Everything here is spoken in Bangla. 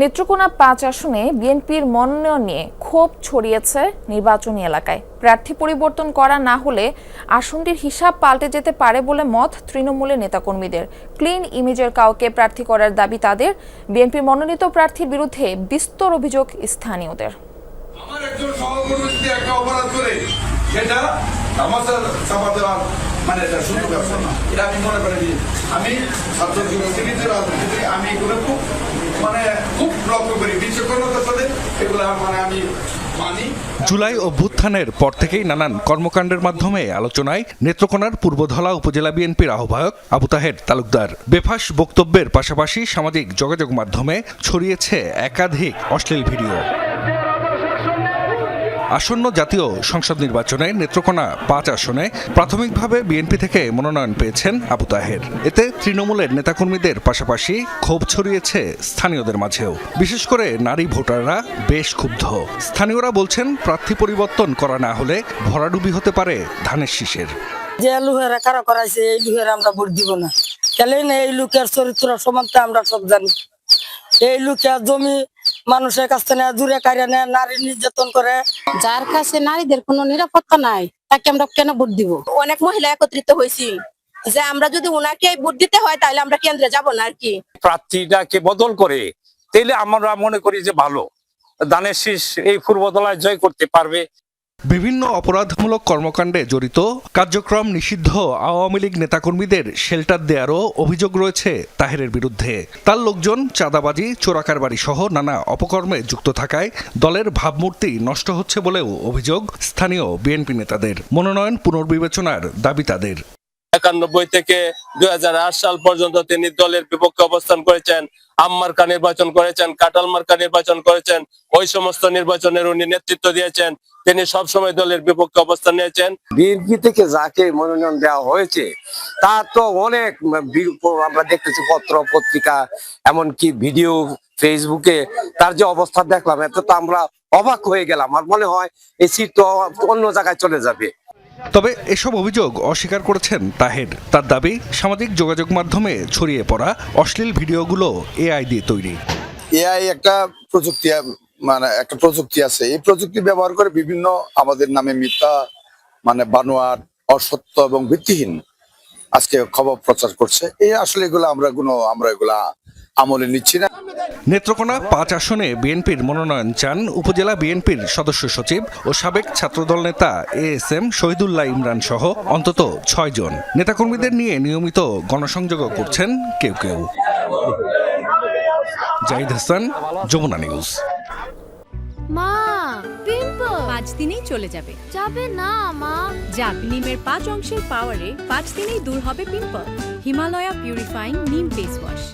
নেত্রকোনা পাঁচ আসনে বিএনপির মনোনয়ন নিয়ে ক্ষোভ ছড়িয়েছে নির্বাচনী এলাকায়। প্রার্থী পরিবর্তন করা না হলে আসনটির হিসাব পাল্টে যেতে পারে বলে মত তৃণমূলের নেতাকর্মীদের। ক্লিন ইমেজের কাউকে প্রার্থী করার দাবি তাদের। বিএনপির মনোনীত প্রার্থীর বিরুদ্ধে বিস্তর অভিযোগ স্থানীয়দের। মানে এটা না। এটা আমি মনে করি আমি ছাত্র আমি এগুলো খুব মানে মানে। জুলাই অভ্যুত্থানের পর থেকেই নানান কর্মকাণ্ডের মাধ্যমে আলোচনায় নেত্রকোনার পূর্বধলা উপজেলা বিএনপির আহ্বায়ক আবু তাহের তালুকদার বেফাস বক্তব্যের পাশাপাশি সামাজিক যোগাযোগ মাধ্যমে ছড়িয়েছে একাধিক অশ্লীল ভিডিও। আসন্ন জাতীয় সংসদ নির্বাচনে নেত্রকোনা পাঁচ আসনে প্রাথমিকভাবে বিএনপি থেকে মনোনয়ন পেয়েছেন আবু তাহের। এতে তৃণমূলের নেতাকর্মীদের পাশাপাশি ক্ষোভ ছড়িয়েছে স্থানীয়দের মাঝেও। বিশেষ করে নারী ভোটাররা বেশ ক্ষুব্ধ। স্থানীয়রা বলছেন, প্রার্থী পরিবর্তন করা না হলে ভরাডুবি হতে পারে ধানের শীষের। যে লুহেরা কারা করাইছে, এই লুহের আমরা ভোট দিব না। তাহলে এই লোকের চরিত্র সমানটা আমরা সব জানি। এই লোকের জমি মানুষের কাছ থেকে দূরে কারিয়ে নেয় নারী নির্যাতন করে। যার কাছে নারীদের কোনো নিরাপত্তা নাই তাকে আমরা কেন ভোট দিব? অনেক মহিলা একত্রিত হয়েছি যে আমরা যদি ওনাকে ভোট দিতে হয় তাহলে আমরা কেন্দ্রে যাব না আর কি। প্রার্থীটাকে বদল করে তাইলে আমরা মনে করি যে ভালো। দানের শীষ এই পূর্বতলায় জয় করতে পারবে। বিভিন্ন অপরাধমূলক কর্মকাণ্ডে জড়িত কার্যক্রম নিষিদ্ধ আওয়ামী লীগ নেতাকর্মীদের শেল্টার দেয়ারও অভিযোগ রয়েছে তাহেরের বিরুদ্ধে। তার লোকজন চাঁদাবাজি চোরাকারবারি সহ নানা অপকর্মে যুক্ত থাকায় দলের ভাবমূর্তি নষ্ট হচ্ছে বলেও অভিযোগ স্থানীয় বিএনপি নেতাদের। মনোনয়ন পুনর্বিবেচনার দাবি তাদের। একানব্বই থেকে দুই হাজার আট সাল পর্যন্ত তিনি দলের বিপক্ষে অবস্থান করেছেন, আম্মার্কা নির্বাচন করেছেন কাটাল মার্কা নির্বাচন করেছেন, ওই সমস্ত নির্বাচনের উনি নেতৃত্ব দিয়েছেন, তিনি সবসময় দলের বিপক্ষে অবস্থান নিয়েছেন। বিএনপি থেকে যাকে মনোনয়ন দেওয়া হয়েছে তা তো অনেক আমরা দেখতেছি পত্র, পত্রিকা, এমনকি ভিডিও ফেসবুকে তার যে অবস্থা দেখলাম, এত তো আমরা অবাক হয়ে গেলাম। আর মনে হয় এই সিট তো অন্য জায়গায় চলে যাবে। তবে এসব অভিযোগ অস্বীকার করেছেন তাহের। তার দাবি, সামাজিক যোগাযোগ মাধ্যমে ছড়িয়ে পড়া অশ্লীল ভিডিওগুলো এআই দিয়ে তৈরি। এআই একটা প্রযুক্তি মানে একটা প্রযুক্তি আছে। এই প্রযুক্তি ব্যবহার করে বিভিন্ন আমাদের নামে মিথ্যা মানে বানোয়ার, অসত্য এবং ভিত্তিহীন আজকে খবর প্রচার করছে। এই আসলে এগুলো আমরা কোনো, আমরা এগুলা আমলে নিচ্ছি না। নেত্রকোনা পাঁচ আসনে বিএনপির মনোনয়ন চান উপজেলা বিএনপির সদস্য সচিব ও সাবেক ছাত্রদল নেতা A S M Shahidullah Imran সহ অন্তত ছয় জন। নেতাকর্মীদের নিয়ে নিয়মিত গণসংযোগও করছেন কেউ কেউ। জাহিদ হাসান যমুনা নিউজ। মা পিম্পল। পাঁচ দিনেই চলে যাবে। যাবে না মা। যাক নিমের পাঁচ অংশের পাওয়ারে পাঁচ দিনেই দূর হবে pimple. Himalaya purifying neem face wash